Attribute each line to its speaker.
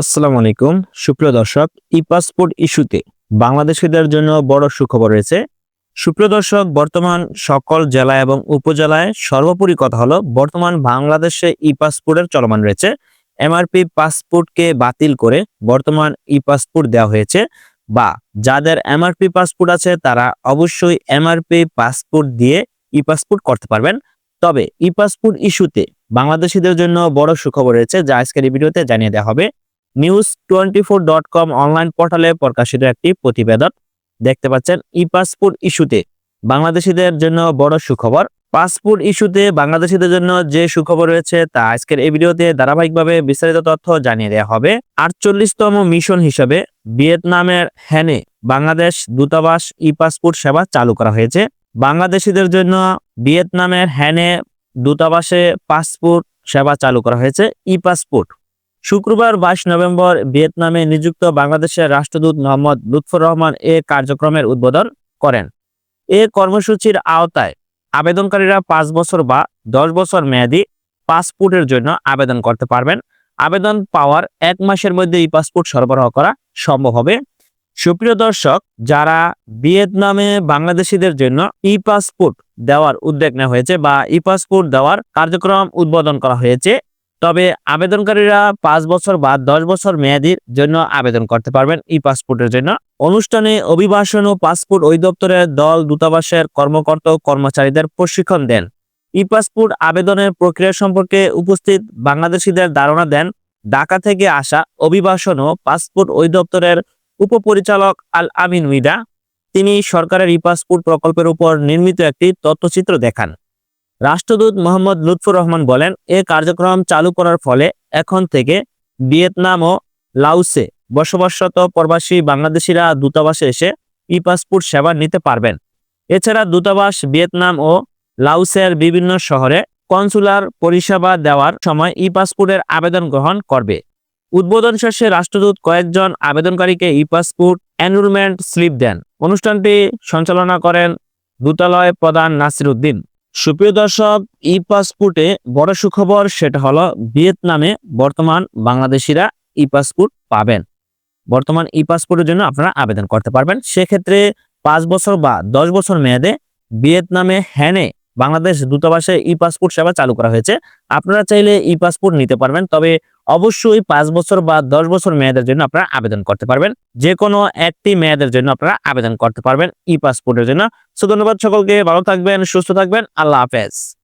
Speaker 1: আসসালামু আলাইকুম। সুপ্রিয় দর্শক ই পাসপোর্ট ইস্যুতে বাংলাদেশিদের জন্য বড় সুখবর রয়েছে। সুপ্রিয় দর্শক, বর্তমান সকল জেলা এবং উপজেলায় সর্বোপরি কথা হলো, বর্তমান বাংলাদেশে ই পাসপোর্টের চলমান রয়েছে। এমআরপি পাসপোর্টকে বাতিল করে বর্তমান ই পাসপোর্ট দেওয়া হয়েছে বা যাদের এমআরপি পাসপোর্ট আছে, তারা অবশ্যই এমআরপি পাসপোর্ট দিয়ে ই পাসপোর্ট করতে পারবেন। তবে ই পাসপোর্ট ইস্যুতে বাংলাদেশিদের জন্য বড় সুখবর রয়েছে, যা আজকের ভিডিওতে জানিয়ে দেওয়া হবে। News twenty four dot com online পোর্টালে প্রকাশিত একটি প্রতিবেদন। দেখতে পাচ্ছেন, ই পাসপোর্ট ইস্যুতে বাংলাদেশিদের জন্য বড় সুখবর। পাসপোর্ট ইস্যুতে বাংলাদেশিদের জন্য যে সুখবর রয়েছে তা আজকের এই ভিডিওতে ধারাবাহিকভাবে বিস্তারিত তথ্য জানিয়ে দেওয়া হবে। আটচল্লিশতম মিশন হিসেবে ভিয়েতনামের হ্যানে বাংলাদেশ দূতাবাস ই পাসপোর্ট সেবা চালু করা হয়েছে। বাংলাদেশিদের জন্য ভিয়েতনামের হ্যানে দূতাবাসে পাসপোর্ট সেবা চালু করা হয়েছে, ই পাসপোর্ট শুক্রবার বাইশ নভেম্বর ভিয়েতনামে নিযুক্ত বাংলাদেশের রাষ্ট্রদূত মোহাম্মদ লুৎফর রহমান এ কার্যক্রমের উদ্বোধন করেন। এ কর্মসূচির আওতায় আবেদনকারীরা পাঁচ বছর বা দশ বছর মেয়াদী পাসপোর্টের জন্য আবেদন করতে পারবেন। আবেদন পাওয়ার এক মাসের মধ্যে ই পাসপোর্ট সরবরাহ করা সম্ভব হবে। সুপ্রিয় দর্শক, যারা ভিয়েতনামে বাংলাদেশিদের জন্য ই পাসপোর্ট দেওয়ার উদ্যোগ নেওয়া হয়েছে বা ই পাসপোর্ট দেওয়ার কার্যক্রম উদ্বোধন করা হয়েছে তবে আবেদনকারীরা পাঁচ বছর বা দশ বছর মেয়াদির জন্য আবেদন করতে পারবেন ই পাসপোর্টের জন্য। অনুষ্ঠানে অভিবাসন ও পাসপোর্ট অধিদপ্তরের দল, দূতাবাসের কর্মকর্তা ও কর্মচারীদের প্রশিক্ষণ দেন। ই পাসপোর্ট আবেদনের প্রক্রিয়া সম্পর্কে উপস্থিত বাংলাদেশিদের ধারণা দেন ঢাকা থেকে আসা অভিবাসন ও পাসপোর্ট অধিদপ্তরের উপপরিচালক আল আমিন উইদা তিনি সরকারের ই পাসপোর্ট প্রকল্পের উপর নির্মিত একটি তথ্যচিত্র দেখান। রাষ্ট্রদূত মোহাম্মদ লুৎফুর রহমান বলেন, এ কার্যক্রম চালু করার ফলে এখন থেকে ভিয়েতনাম ও লাউসে বসবাসরত প্রবাসী বাংলাদেশিরা দূতাবাসে এসে ই পাসপোর্ট সেবা নিতে পারবেন। এছাড়া দূতাবাস ভিয়েতনাম ও লাউসের বিভিন্ন শহরে কনসুলার পরিষেবা দেওয়ার সময় ই পাসপোর্টের আবেদন গ্রহণ করবে। উদ্বোধন শেষে রাষ্ট্রদূত কয়েকজন আবেদনকারীকে ই পাসপোর্ট এনরোলমেন্ট স্লিপ দেন। অনুষ্ঠানটি সঞ্চালনা করেন দূতালয় প্রধান নাসির উদ্দিন। সুপ্রিয় দর্শক ই পাসপোর্টে বড় সুখবর সেটা হলো ভিয়েতনামে বর্তমান বাংলাদেশিরা ই পাসপোর্ট পাবেন। বর্তমান ই পাসপোর্টের জন্য আপনারা আবেদন করতে পারবেন। সেক্ষেত্রে পাঁচ বছর বা দশ বছর মেয়াদে ভিয়েতনামে হ্যানে বাংলাদেশ দূতাবাসে ই পাসপোর্ট সেবা চালু করা হয়েছে। আপনারা চাইলে ই পাসপোর্ট নিতে পারবেন, তবে অবশ্যই পাঁচ বছর বা দশ বছর মেয়াদের জন্য আপনারা আবেদন করতে পারবেন। যে কোনো একটি মেয়াদের জন্য আপনারা আবেদন করতে পারবেন ই পাসপোর্টের জন্য। সো ধন্যবাদ সকলকে, ভালো থাকবেন, সুস্থ থাকবেন, আল্লাহ হাফেজ।